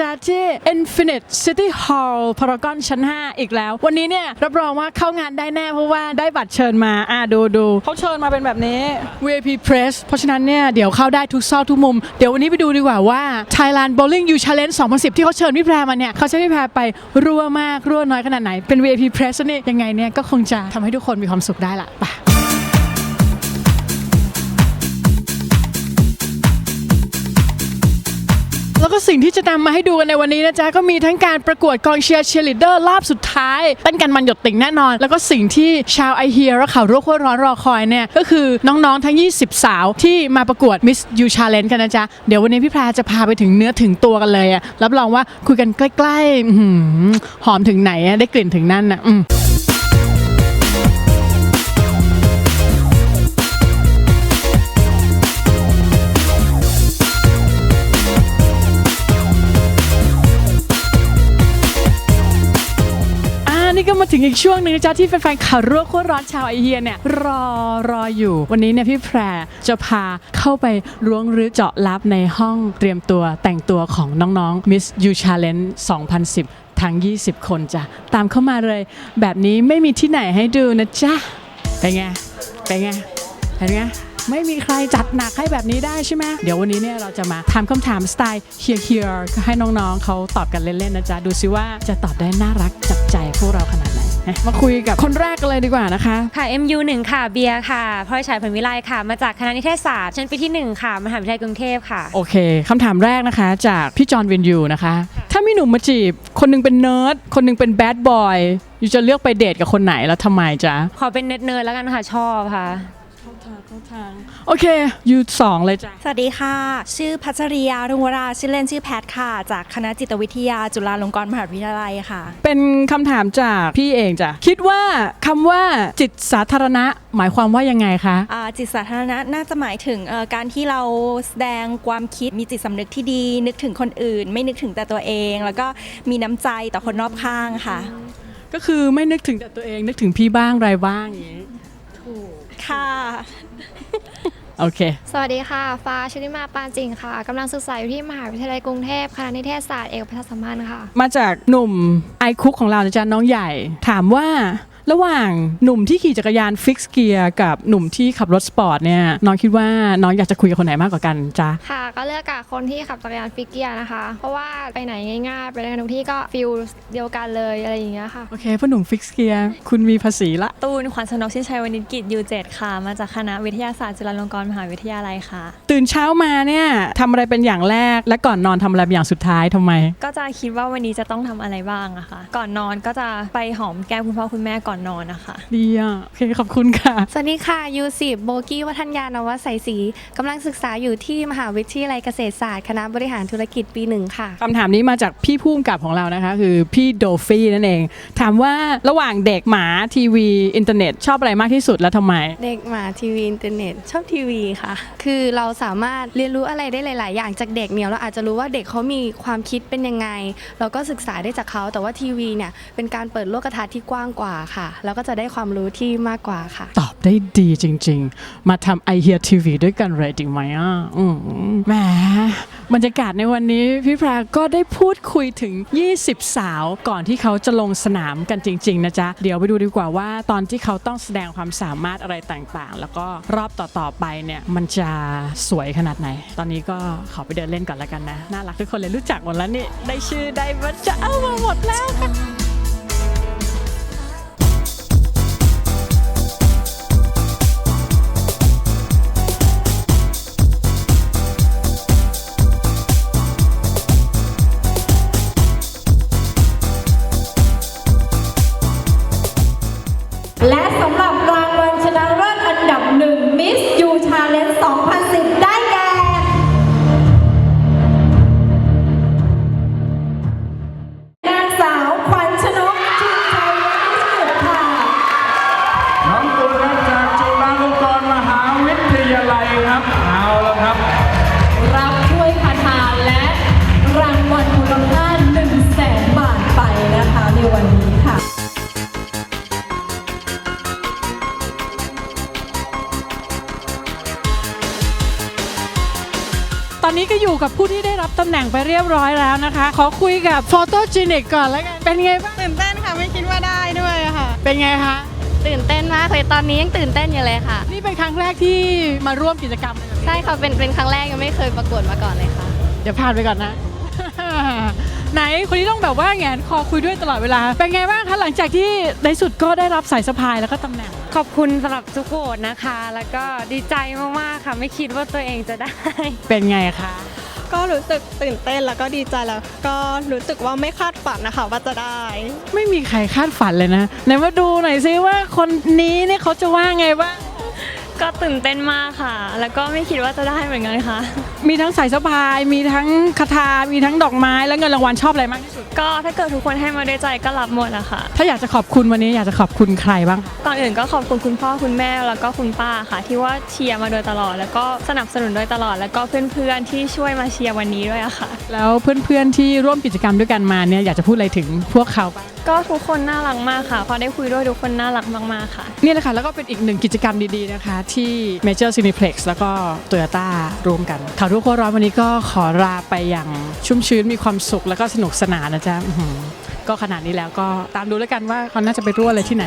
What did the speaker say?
จ๊ะที่ Infinite City Hall Paragon ชั้น 5 อีกแล้ว วันนี้เนี่ย รับรองว่าเข้างานได้แน่ เพราะว่าได้บัตรเชิญมา อ่าดูดูเขาเชิญมาเป็นแบบนี้ VIP Press เพราะฉะนั้นเนี่ย เดี๋ยวเข้าได้ทุกซอกทุกมุม เดี๋ยววันนี้ไปดูดีกว่าว่า Thailand Bowling U Challenge 2010 ที่เขาเชิญพี่แพรมาเนี่ยเขาจะให้พี่แพรไปรั่วมากรั่วน้อยขนาดไหนเป็น VIP Press นี่ยังไงเนี่ยก็คงจะทำให้ทุกคนมีความสุขได้ละไป แล้วก็สิ่งที่จะนำมาให้ดูกันในวันนี้นะจ๊ะก็มีทั้งการประกวดกองเชียร์เชียร์ลีดเดอร์รอบสุดท้ายเต้นกันมันหยดติ่งแน่นอน แล้วก็สิ่งที่ชาวไอเฮียและข่าวรั่วโคตรร้อนรอคอยเนี่ยก็คือน้องๆทั้ง 20 สาวที่มาประกวด Miss You Challenge กันนะจ๊ะเดี๋ยววันนี้พี่แพรจะพาไปถึงเนื้อถึงตัวกันเลยอะรับรองว่าคุยกันใกล้ๆหอมถึงไหนอะได้กลิ่นถึงนั่นนะ นี่ก็มาถึงอีกช่วงหนึ่งนะจ๊ะที่แฟนๆข่าวรั่วโคตรร้อนชาวไอเฮียเนี่ยรอรออยู่ วันนี้เนี่ยพี่แพรจะพาเข้าไปล้วงลึกเจาะลับในห้องเตรียมตัวแต่งตัวของน้องๆ Miss You Challenge 2010 ทั้ง 20 คนจ้ะ ตามเข้ามาเลยแบบนี้ไม่มีที่ไหนให้ดูนะจ๊ะเป็นไงเป็นไงเห็นไง ไม่มีใครจัดหนักให้แบบนี้ได้ใช่ไหมเดี๋ยววันนี้เนี่ยเราจะมาถามคำถามสไตล์เฮียเฮียให้น้องๆเขาตอบกันเล่นๆนะจ๊ะ ดูซิว่าจะตอบได้น่ารักจับใจพวกเราขนาดไหนนะมาคุยกับคนแรกกันเลยดีกว่านะคะ ค่ะ MU 1ค่ะเบียร์ค่ะพลอยฉายผลวิไลค่ะ มาจากคณะนิเทศศาสตร์ชั้นปีที่ 1 ค่ะมหาวิทยาลัยกรุงเทพค่ะ โอเคคำถามแรกนะคะ จากพี่จอห์นวินยูนะคะ ถ้ามีหนุ่มมาจีบ คนหนึงเป็นเนิร์ดคนหนึงเป็นแบดบอยยูจะเลือกไปเดทกับคนไหนแล้วทำไมจ๊ะขอเป็นเนิร์ดๆแล้วกันค่ะชอบค่ะ โอเคยูสองเลยจ้ะ สวัสดีค่ะ ชื่อพัชริยารุ่งวรา ชื่อเล่นชื่อแพทค่ะ จากคณะจิตวิทยาจุฬาลงกรณ์มหาวิทยาลัยค่ะ เป็นคำถามจากพี่เองจ้ะ คิดว่าคำว่าจิตสาธารณะ หมายความว่ายังไงคะ อ่าจิตสาธารณะน่าจะหมายถึงเอ่อการที่เราแสดงความคิดมีจิตสำนึกที่ดี นึกถึงคนอื่น ไม่นึกถึงแต่ตัวเอง แล้วก็มีน้ำใจต่อคนรอบข้างค่ะ ก็คือไม่นึกถึงแต่ตัวเองนึกถึงพี่บ้างไรบ้างอย่างนี้ ค่ะ โอเค สวัสดีค่ะ ฟ้าชุติมาปานจริงค่ะกำลังศึกษาอยู่ที่มหาวิทยาลัยกรุงเทพคณะนิเทศศาสตร์เอกประชาสัมพันธ์ค่ะ มาจากหนุ่มไอคุกของเรานะจ๊ะน้องใหญ่ ถามว่า ระหว่างหนุ่มที่ขี่จักรยานฟิกซ์เกียร์กับหนุ่มที่ขับรถสปอร์ตเนี่ยน้องคิดว่าน้องอยากจะคุยกับคนไหนมากกว่ากันจ๊ะค่ะ ก็เลือกกับคนที่ขับจักรยานฟิกเกียร์นะคะ เพราะว่าไปไหนง่ายๆ ไปไหนกันทุกที่ก็ฟิลเดียวกันเลยอะไรอย่างเงี้ยค่ะ โอเคพ่อหนุ่มฟิกซ์เกียร์คุณมีภาษีละ ตูนขวัญชนกชินชัยวณิชกิจยูเจ็ดค่ะ มาจากคณะวิทยาศาสตร์จุฬาลงกรณ์มหาวิทยาลัยค่ะ ตื่นเช้ามาเนี่ยทำอะไรเป็นอย่างแรกและก่อนนอนทำอะไรเป็นอย่างสุดท้ายทำไม ก็จะคิดว่าวันนี้จะต้องทำอะไรบ้างอะค่ะ ก่อนนอนก็จะไปหอมแก้มคุณพ่อคุณแม่ก่อนนอนนะคะ ดีอะ โอเค ขอบคุณค่ะ สวัสดีค่ะยูสิบโบกี้วัฒนยานวสัยศรีกำลังศึกษาอยู่ที่มหาวิทยาลัยเกษตรศาสตร์คณะบริหารธุรกิจปีหนึ่งค่ะคำถามนี้มาจากพี่ผู้กำกับของเรานะคะ คือพี่โดฟี่นั่นเอง ถามว่าระหว่างเด็กหมาทีวี อินเทอร์เน็ต ชอบอะไรมากที่สุดและทำไม เด็กหมาทีวีอินเทอร์เน็ตชอบทีวีค่ะ คือเราสามารถเรียนรู้อะไรได้หลาย ๆ อย่างจากเด็กเนี่ยเราอาจจะรู้ว่าเด็กเขามีความคิดเป็นยังไง เราก็ศึกษาได้จากเขาแต่ว่าทีวีเนี่ยเป็นการเปิดโลกทัศน์ที่กว้างกว่าค่ะแล้วก็จะได้ความรู้ที่มากกว่าค่ะ ตอบได้ดีจริง ๆ มาทำไอเฮียทีวีด้วยกันเลยดีไหมอะอืมแหมบรรยากาศในวันนี้พี่แพรก็ได้พูดคุยถึง 20 สาวก่อนที่เขาจะลงสนามกันจริง ๆ นะจ๊ะ เดี๋ยวไปดูดีกว่าว่าตอนที่เขาต้องแสดงความสามารถอะไรต่างๆ แล้วก็รอบต่อๆไปเนี่ยมันจะสวยขนาดไหน ตอนนี้ก็ขอไปเดินเล่นก่อนแล้วกันนะ น่ารักทุกคนเลยรู้จักหมดแล้วนี่ ได้ชื่อได้บัตจะเอามาหมดแล้วค่ะและ ก็อยู่กับผู้ที่ได้รับรับตำแหน่งไปเรียบร้อยแล้วนะคะ ขอคุยกับโฟโตจินิกก่อนแล้วกัน เป็นไงบ้าง ตื่นเต้นค่ะไม่คิดว่าได้ด้วยอะค่ะ เป็นไงคะ ตื่นเต้นมากเลยตอนนี้ยังตื่นเต้นอยู่เลยค่ะ นี่เป็นครั้งแรกที่มาร่วมกิจกรรมเลยใช่ค่ะเป็นเป็นครั้งแรกยังไม่เคยประกวดมาก่อนเลยค่ะ เดี๋ยวผ่านไปก่อนนะ ไหนคนนี้ต้องแบบว่าแหงนคอคุยด้วยตลอดเวลา เป็นไงบ้างคะหลังจากที่ในสุดก็ได้รับสายสะพายแล้วก็ตำแหน่ง ขอบคุณสำหรับทุกโหวตนะคะ แล้วก็ดีใจมาก ๆ ค่ะ ไม่คิดว่าตัวเองจะได้ เป็นไงคะ ก็รู้สึกตื่นเต้นแล้วก็ดีใจแล้ว ก็รู้สึกว่าไม่คาดฝันนะคะว่าจะได้ ไม่มีใครคาดฝันเลยนะไหนมาดูหน่อยซิว่าคนนี้เนี่ยเขาจะว่าไงบ้าง ก็ตื่นเต้นมากค่ะ แล้วก็ไม่คิดว่าจะได้เหมือนกันค่ะ มีทั้งสายสะพาย มีทั้งคาถามีทั้งดอกไม้แล้วเงินรางวัลชอบอะไรมากที่สุด ก็ถ้าเกิดทุกคนให้มาด้วยใจก็รับหมดอะค่ะ ถ้าอยากจะขอบคุณวันนี้อยากจะขอบคุณใครบ้าง ก่อนอื่นก็ขอบคุณคุณพ่อคุณแม่แล้วก็คุณป้าค่ะ ที่ว่าเชียร์มาโดยตลอด แล้วก็สนับสนุนโดยตลอด แล้วก็เพื่อนๆที่ช่วยมาเชียร์วันนี้ด้วยอะค่ะ แล้วเพื่อนๆที่ร่วมกิจกรรมด้วยกันมาเนี่ยอยากจะพูดอะไรถึงพวกเขาบ้าง ก็ทุกคนน่ารักมากค่ะ พอได้คุยด้วยทุกคนน่ารักมากๆค่ะ นี่แหละค่ะแล้วก็เป็นอีกหนึ่งกิจกรรมดีๆนะคะที่ Major Cineplex แล้วก็ Toyota รวมกันข่าวทุกคนร้อนวันนี้ก็ขอลาไปอย่างชุ่มชื้นมีความสุขแล้วก็สนุกสนานนะจ๊ะก็ขนาดนี้แล้วก็ตามดูแล้วกันว่าเขาน่าจะไปรั่วอะไรที่ไหน